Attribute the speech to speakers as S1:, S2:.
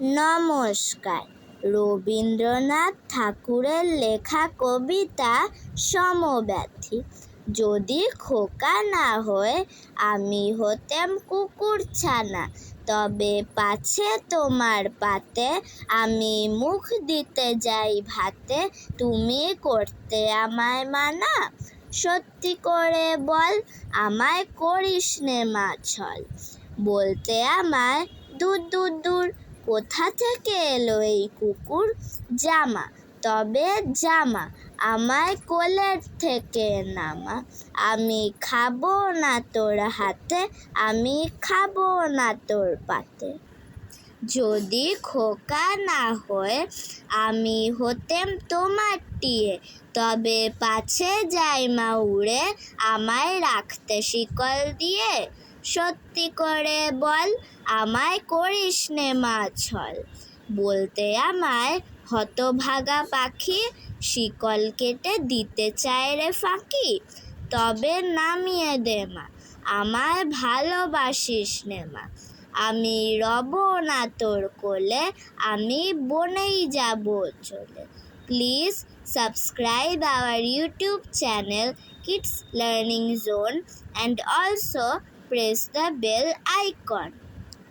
S1: নমস্কার। রবীন্দ্রনাথ ঠাকুরের লেখা কবিতা সমব্যথী যদি খোকা না হয়ে, আমি হতেম কুকুর ছানা। তবে পাছে তোমার পাতে, আমি মুখ দিতে যাই ভাতে। তুমি করতে আমায় মানা। সত্যি করে বল, আমায় করিস নে মা ছল বলতে আমায় দূর দূর দূর কোথা থেকে এলো এই কুকুর? জামা। তবে জামা, আমায় কোলের থেকে নামা। আমি খাব না তোর হাতে, আমি খাব না তোর পাতে। যদি খোকা না হয়ে, আমি হতেম তোমার টিয়ে। তবে পাছে যাই মা উড়ে, আমায় রাখতে শিকল দিয়ে। সত্যি করে বল, আমায় করিস নে মা ছল। বলতে আমায় হতভাগা পাখি শিকল কেটে দিতে চায় রে ফাঁকি, তবে নামিয়ে দে মা, আমায় ভালোবাসিস নে মা। আমি রব না তোর কোলে, আমি বনেই যাব চলে। Please subscribe our YouTube channel kids learning zone and also press the bell icon